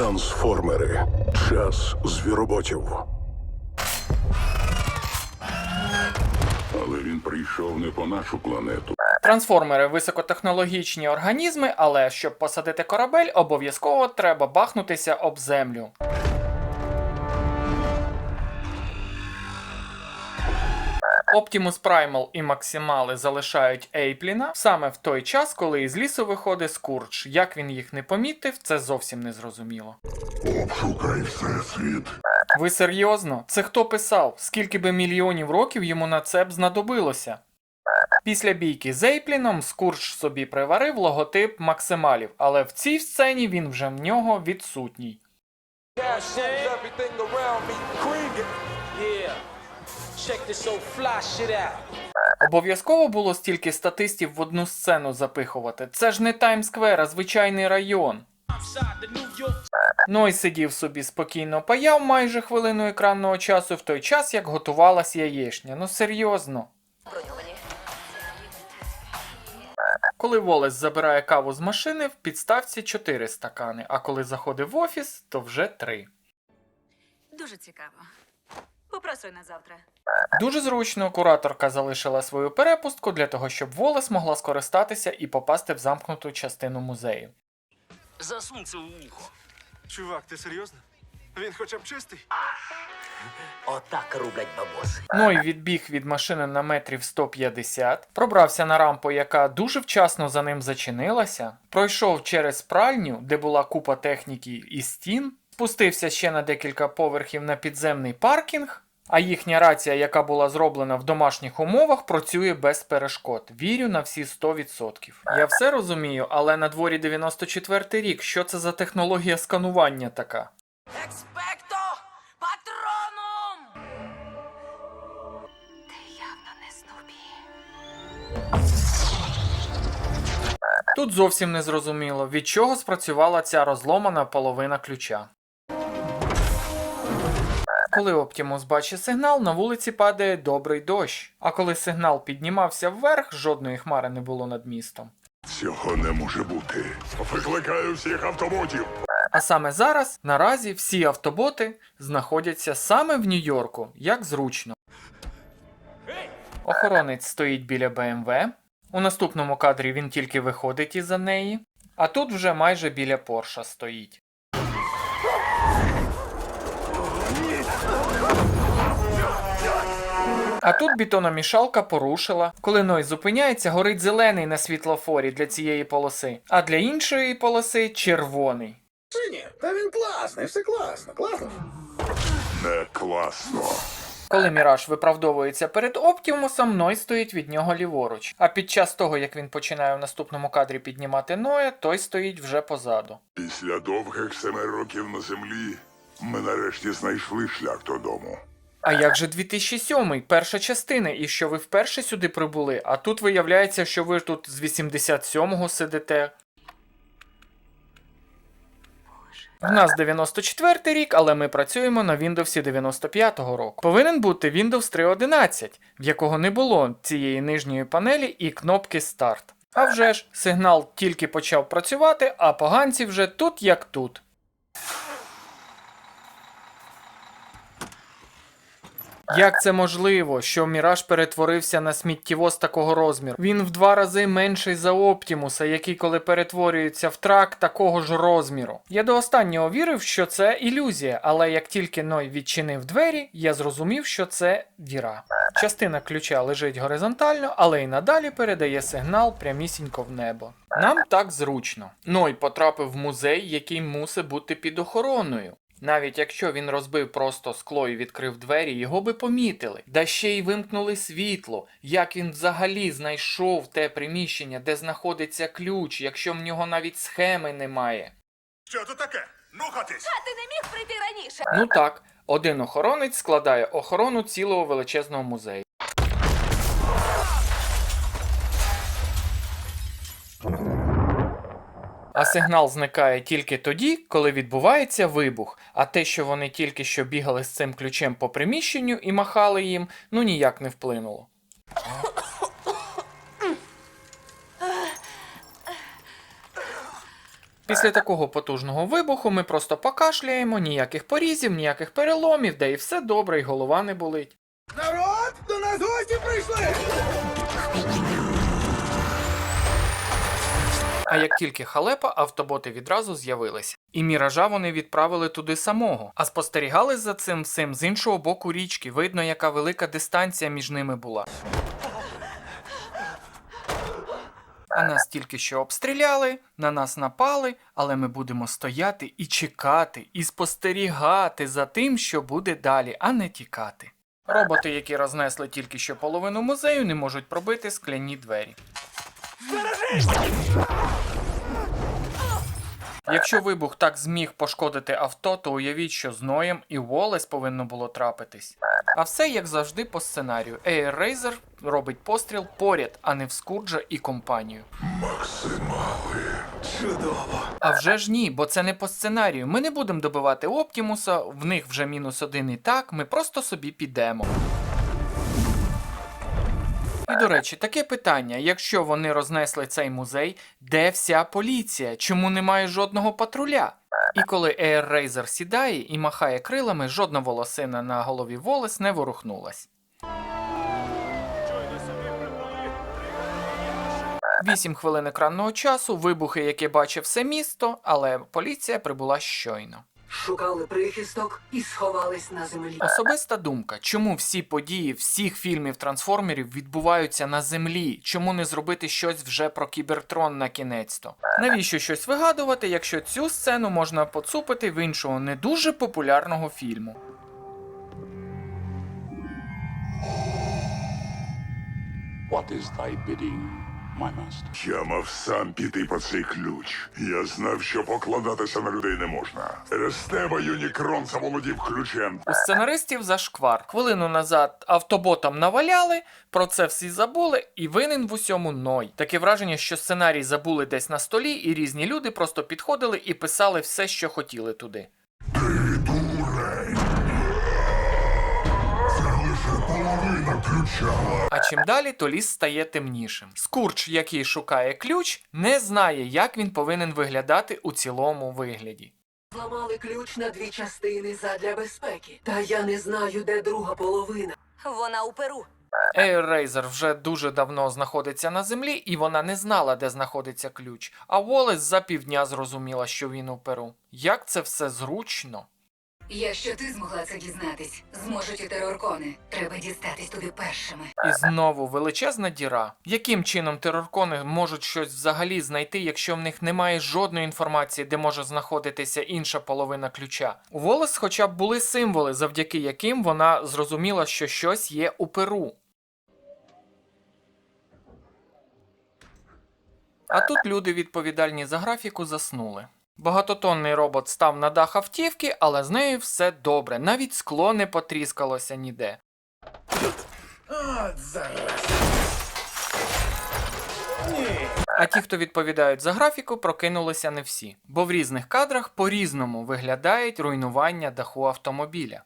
Трансформери. Час звіроботів. Але він прийшов не по нашу планету. Трансформери високотехнологічні організми, але щоб посадити корабель, обов'язково треба бахнутися об землю. Optimus Primal і Максимали залишають Ейпліна саме в той час, коли із лісу виходить Скурдж. Як він їх не помітив, це зовсім не зрозуміло. Обшукай всесвіт. Ви серйозно? Це хто писав? Скільки би мільйонів років йому на це б знадобилося? Після бійки з Ейпліном Скурдж собі приварив логотип максималів, але в цій сцені він вже в нього відсутній. Yeah. Обов'язково було стільки статистів в одну сцену запихувати. Це ж не Таймсквер, а звичайний район. Ной сидів собі спокійно паяв майже хвилину екранного часу в той час, як готувалась яєшня. Ну серйозно. Коли Волес забирає каву з машини, в підставці 4 стакани, а коли заходить в офіс, то вже 3. Дуже цікаво. Попрасуй на завтра. Дуже зручно кураторка залишила свою перепустку для того, щоб Волес могла скористатися і попасти в замкнуту частину музею. Засунь це в ухо. Чувак, ти серйозно? Він хоча б чистий? Отак рублять бабоси. Ной відбіг від машини на метрів 150, пробрався на рампу, яка дуже вчасно за ним зачинилася, пройшов через пральню, де була купа техніки і стін, спустився ще на декілька поверхів на підземний паркінг. А їхня рація, яка була зроблена в домашніх умовах, працює без перешкод. Вірю на всі 100%. Я все розумію, але на дворі 94 рік. Що це за технологія сканування така? Експекто патроном! Ти явно не. Тут зовсім не зрозуміло, від чого спрацювала ця розломана половина ключа. Коли Оптімус бачить сигнал, на вулиці падає добрий дощ. А коли сигнал піднімався вверх, жодної хмари не було над містом. Цього не може бути. Викликаю всіх автоботів. А саме зараз, наразі, всі автоботи знаходяться саме в Нью-Йорку, як зручно. Охоронець стоїть біля БМВ. У наступному кадрі він тільки виходить із-за неї. А тут вже майже біля Порша стоїть. А тут бетономішалка порушила. Коли Ной зупиняється, горить зелений на світлофорі для цієї полоси, а для іншої полоси червоний. Та він класний, все класно, класно. Не класно. Коли Міраж виправдовується перед Оптімусом, Ной стоїть від нього ліворуч. А під час того, як він починає в наступному кадрі піднімати Ноя, той стоїть вже позаду. Після довгих семи років на землі ми нарешті знайшли шлях додому. А як же 2007, перша частина, і що ви вперше сюди прибули, а тут виявляється, що ви тут з 87-го сидите. В нас 94 рік, але ми працюємо на Windows 95-го року. Повинен бути Windows 3.11, в якого не було цієї нижньої панелі і кнопки Старт. А вже ж, сигнал тільки почав працювати, а поганці вже тут як тут. Як це можливо, що Міраж перетворився на сміттєвоз такого розміру? Він в два рази менший за Оптімуса, який коли перетворюється в трак такого ж розміру. Я до останнього вірив, що це ілюзія, але як тільки Ной відчинив двері, я зрозумів, що це діра. Частина ключа лежить горизонтально, але й надалі передає сигнал прямісінько в небо. Нам так зручно. Ной потрапив в музей, який мусить бути під охороною. Навіть якщо він розбив просто скло і відкрив двері, його би помітили. Да ще й вимкнули світло. Як він взагалі знайшов те приміщення, де знаходиться ключ, якщо в нього навіть схеми немає. Що це таке? Нухатись! А ти не міг прийти раніше? Ну так, один охоронець складає охорону цілого величезного музею. А сигнал зникає тільки тоді, коли відбувається вибух. А те, що вони тільки що бігали з цим ключем по приміщенню і махали їм, ну ніяк не вплинуло. Після такого потужного вибуху ми просто покашляємо, ніяких порізів, ніяких переломів, де і все добре, і голова не болить. Народ, до нас гості прийшли! А як тільки халепа, автоботи відразу з'явилися. І міража вони відправили туди самого, а спостерігали за цим всім з іншого боку річки. Видно, яка велика дистанція між ними була. А нас тільки що обстріляли, на нас напали, але ми будемо стояти і чекати, і спостерігати за тим, що буде далі, а не тікати. Роботи, які рознесли тільки що половину музею, не можуть пробити скляні двері. Якщо вибух так зміг пошкодити авто, то уявіть, що з Ноєм і Волес повинно було трапитись. А все як завжди по сценарію. Air Razer робить постріл поряд, а не в Скурджа і компанію. Чудово! А вже ж ні, бо це не по сценарію. Ми не будемо добивати Оптімуса, в них вже мінус один і так, ми просто собі підемо. До речі, таке питання: якщо вони рознесли цей музей, де вся поліція? Чому немає жодного патруля? І коли Air Razer сідає і махає крилами, жодна волосина на голові Волес не ворухнулась. Вісім хвилин екранного часу, вибухи, які бачив все місто, але поліція прибула щойно. Шукали прихисток і сховались на землі. Особиста думка, чому всі події всіх фільмів трансформерів відбуваються на землі? Чому не зробити щось вже про кібертрон на кінець-то? Навіщо щось вигадувати, якщо цю сцену можна поцупити в іншого не дуже популярного фільму? What is thy bidding, my master? Я мав сам піти по цей ключ. Я знав, що покладатися на людей не можна. Через тебе Юнікрон заволодів ключем. У сценаристів зашквар. Хвилину назад автоботам наваляли, про це всі забули, і винен в усьому Ной. Таке враження, що сценарій забули десь на столі, і різні люди просто підходили і писали все, що хотіли туди. А чим далі, то ліс стає темнішим. Скурч, який шукає ключ, не знає, як він повинен виглядати у цілому вигляді. Зламали ключ на дві частини задля безпеки. Та я не знаю, де друга половина. Вона у Перу. Razer вже дуже давно знаходиться на землі, і вона не знала, де знаходиться ключ. А Волес за півдня зрозуміла, що він у Перу. Як це все зручно. Якщо ти змогла це дізнатись, зможуть і тероркони. Треба дістатись туди першими. І знову величезна діра. Яким чином тероркони можуть щось взагалі знайти, якщо в них немає жодної інформації, де може знаходитися інша половина ключа? У Волес хоча б були символи, завдяки яким вона зрозуміла, що щось є у Перу. А тут люди, відповідальні за графіку, заснули. Багатотонний робот став на дах автівки, але з нею все добре, навіть скло не потріскалося ніде. От зараз. А ті, хто відповідають за графіку, прокинулися не всі, бо в різних кадрах по-різному виглядають руйнування даху автомобіля.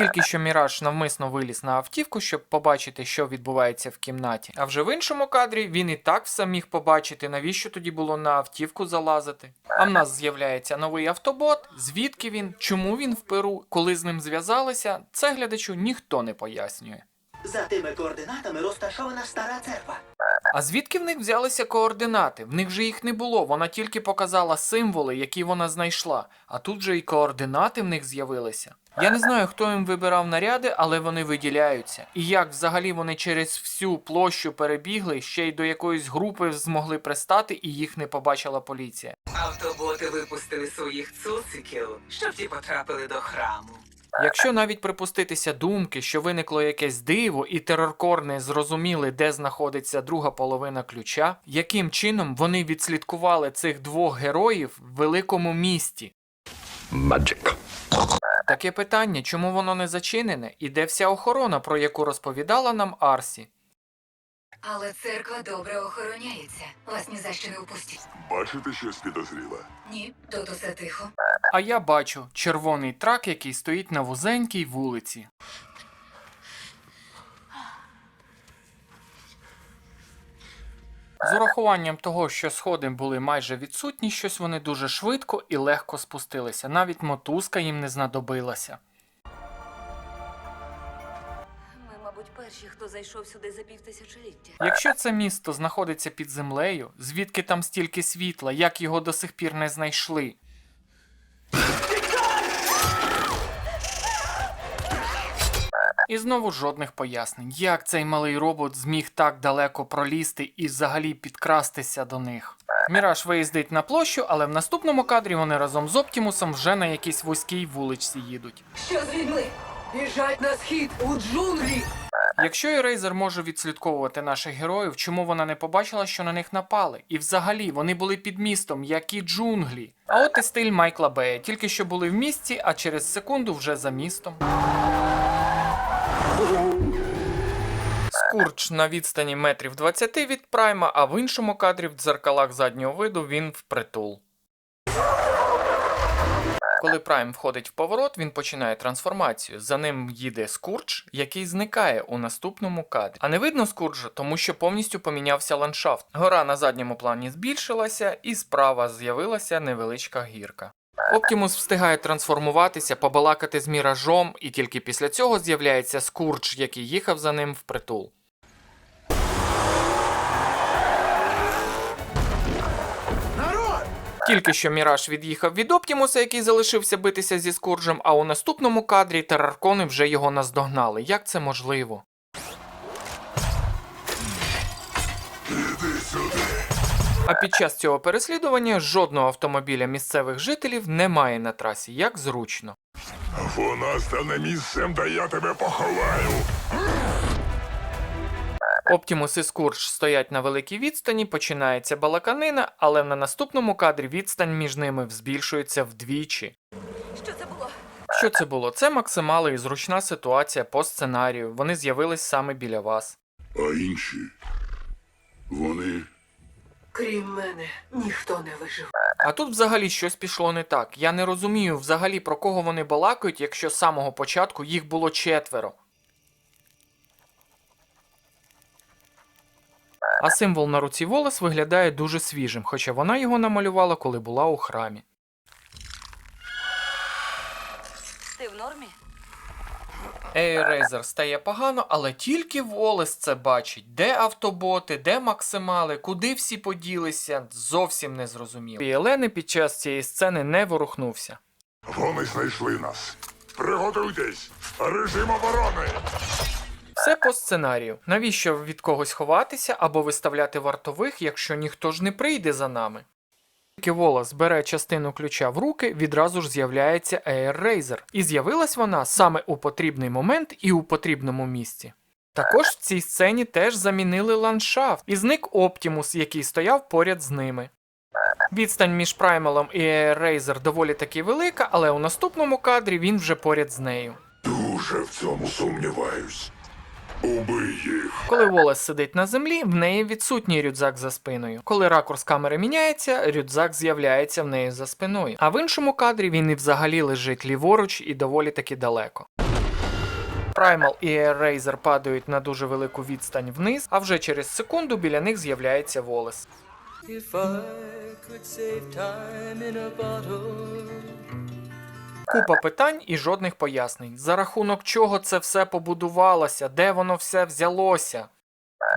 Тільки що Міраж навмисно виліз на автівку, щоб побачити, що відбувається в кімнаті. А вже в іншому кадрі він і так все міг побачити, навіщо тоді було на автівку залазити. А в нас з'являється новий автобот. Звідки він, чому він в Перу, коли з ним зв'язалися, це глядачу ніхто не пояснює. За тими координатами розташована стара церква. А звідки в них взялися координати? В них же їх не було. Вона тільки показала символи, які вона знайшла. А тут же і координати в них з'явилися. Я не знаю, хто їм вибирав наряди, але вони виділяються. І як взагалі вони через всю площу перебігли, ще й до якоїсь групи змогли пристати, і їх не побачила поліція. Автоботи випустили своїх цуциків, щоб ті потрапили до храму. Якщо навіть припуститися думки, що виникло якесь диво, і тероркорни зрозуміли, де знаходиться друга половина ключа, яким чином вони відслідкували цих двох героїв в великому місті? Magic. Таке питання, чому воно не зачинене, і де вся охорона, про яку розповідала нам Арсі? Але церква добре охороняється. Вас ні за що не впустять. Бачите щось підозріле? Ні, тут усе тихо. А я бачу червоний трак, який стоїть на вузенькій вулиці. З урахуванням того, що сходи були майже відсутні, щось вони дуже швидко і легко спустилися. Навіть мотузка їм не знадобилася. Ми, мабуть, перші, хто зайшов сюди за півтисячоліття. Якщо це місто знаходиться під землею, звідки там стільки світла, як його до сих пір не знайшли? І знову жодних пояснень, як цей малий робот зміг так далеко пролізти і взагалі підкрастися до них. Міраж виїздить на площу, але в наступному кадрі вони разом з Оптімусом вже на якійсь вузькій вуличці їдуть. Що з людьми? Біжать на схід у джунглі. Якщо Ерейзер може відслідковувати наших героїв, чому вона не побачила, що на них напали? І взагалі вони були під містом, як і джунглі. А от і стиль Майкла Бея, тільки що були в місті, а через секунду вже за містом. Скурч на відстані метрів 20 від прайма, а в іншому кадрі в дзеркалах заднього виду він впритул. Коли Прайм входить в поворот, він починає трансформацію. За ним їде Скурдж, який зникає у наступному кадрі. А не видно Скурджа, тому що повністю помінявся ландшафт. Гора на задньому плані збільшилася, і справа з'явилася невеличка гірка. Оптімус встигає трансформуватися, побалакати з міражом, і тільки після цього з'являється Скурдж, який їхав за ним впритул. Народ! Тільки що Міраж від'їхав від Оптімуса, який залишився битися зі Скурджем, а у наступному кадрі тераркони вже його наздогнали. Як це можливо? Іди сюди. А під час цього переслідування жодного автомобіля місцевих жителів немає на трасі, як зручно. Вона стане місцем, де я тебе поховаю. Оптімус і Скурдж стоять на великій відстані, починається балаканина, але на наступному кадрі відстань між ними збільшується вдвічі. Що це було? Що це було? Це максимали і зручна ситуація по сценарію. Вони з'явились саме біля вас. А інші. Вони. Крім мене, ніхто не вижив. А тут взагалі щось пішло не так. Я не розумію взагалі про кого вони балакають, якщо з самого початку їх було четверо. А символ на руці Волес виглядає дуже свіжим, хоча вона його намалювала, коли була у храмі. Ти в нормі? Ейрейзер стає погано, але тільки Волес це бачить. Де автоботи, де максимали, куди всі поділися, зовсім не зрозуміло. І Елени під час цієї сцени не ворухнувся. Вони знайшли нас. Приготуйтесь! Режим оборони! Все по сценарію. Навіщо від когось ховатися або виставляти вартових, якщо ніхто ж не прийде за нами? Тільки Волос бере частину ключа в руки, відразу ж з'являється Air Razer. І з'явилась вона саме у потрібний момент і у потрібному місці. Також в цій сцені теж замінили ландшафт, і зник Оптімус, який стояв поряд з ними. Відстань між Праймалом і Air Razer доволі таки велика, але у наступному кадрі він вже поряд з нею. Дуже в цьому сумніваюсь. Убий їх. Коли Волес сидить на землі, в неї відсутній рюкзак за спиною. Коли ракурс камери міняється, рюкзак з'являється в неї за спиною. А в іншому кадрі він і взагалі лежить ліворуч і доволі таки далеко. Primal і Air падають на дуже велику відстань вниз, а вже через секунду біля них з'являється Волес. Купа питань і жодних пояснень. За рахунок чого це все побудувалося, де воно все взялося.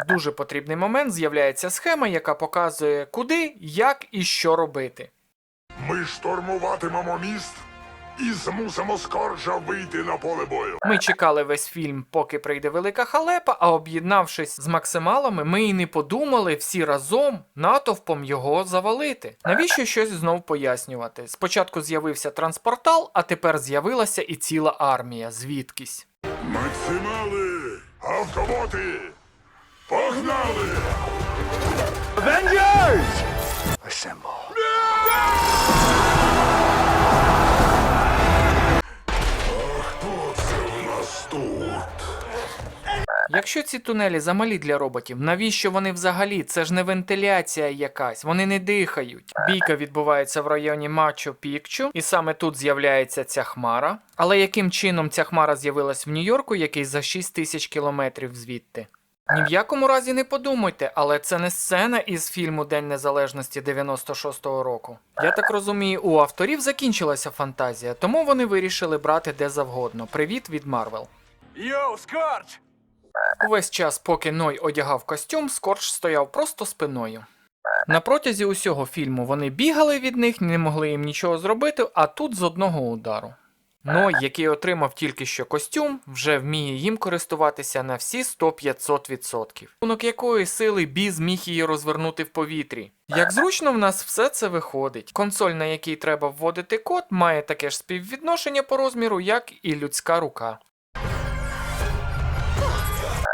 В дуже потрібний момент з'являється схема, яка показує, куди, як і що робити. Ми штурмуватимемо міст і змусимо скоржа вийти на поле бою. Ми чекали весь фільм, поки прийде велика халепа, а об'єднавшись з максималами, ми і не подумали всі разом натовпом його завалити. Навіщо щось знов пояснювати? Спочатку з'явився транспортал, а тепер з'явилася і ціла армія, звідкись. Максимали! Автоботи! Погнали! А тут? Якщо ці тунелі замалі для роботів, навіщо вони взагалі? Це ж не вентиляція якась, вони не дихають. Бійка відбувається в районі Мачо Пікчу, і саме тут з'являється ця хмара. Але яким чином ця хмара з'явилась в Нью-Йорку, який за 6 тисяч кілометрів звідти? Ні в якому разі не подумайте, але це не сцена із фільму День Незалежності 96-го року. Я так розумію, у авторів закінчилася фантазія, тому вони вирішили брати де завгодно. Привіт від Марвел. Йоу, Скорч! Увесь час, поки Ной одягав костюм, Скорч стояв просто спиною. На протязі усього фільму вони бігали від них, не могли їм нічого зробити, а тут з одного удару. Ной, який отримав тільки що костюм, вже вміє їм користуватися на всі 100-500%. Рахунок якої сили Бі зміг її розвернути в повітрі. Як зручно в нас все це виходить. Консоль, на якій треба вводити код, має таке ж співвідношення по розміру, як і людська рука.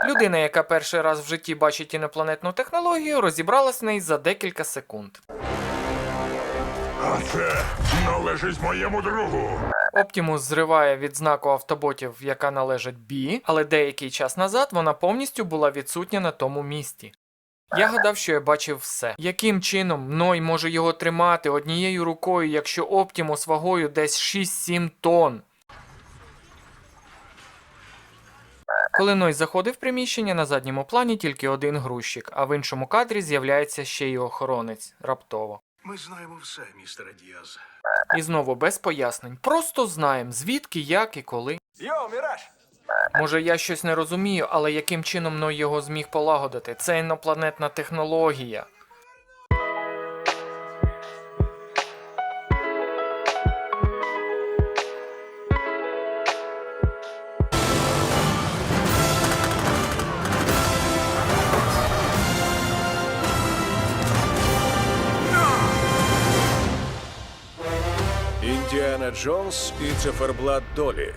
Людина, яка перший раз в житті бачить інопланетну технологію, розібралась в неї за декілька секунд. А це належить моєму другу. Оптімус зриває відзнаку автоботів, яка належить Бі, але деякий час назад вона повністю була відсутня на тому місці. Я гадав, що я бачив все. Яким чином Ной може його тримати однією рукою, якщо Оптімус вагою десь 6-7 тонн? Коли Ной заходив в приміщення, на задньому плані тільки один грузчик, а в іншому кадрі з'являється ще й охоронець раптово. Ми знаємо все, містер Діаз. І знову без пояснень. Просто знаємо, звідки, як і коли. Йо, Міраж! Може, я щось не розумію, але яким чином Ной його зміг полагодити? Це інопланетна технологія. Індіана Джонс і циферблат долі.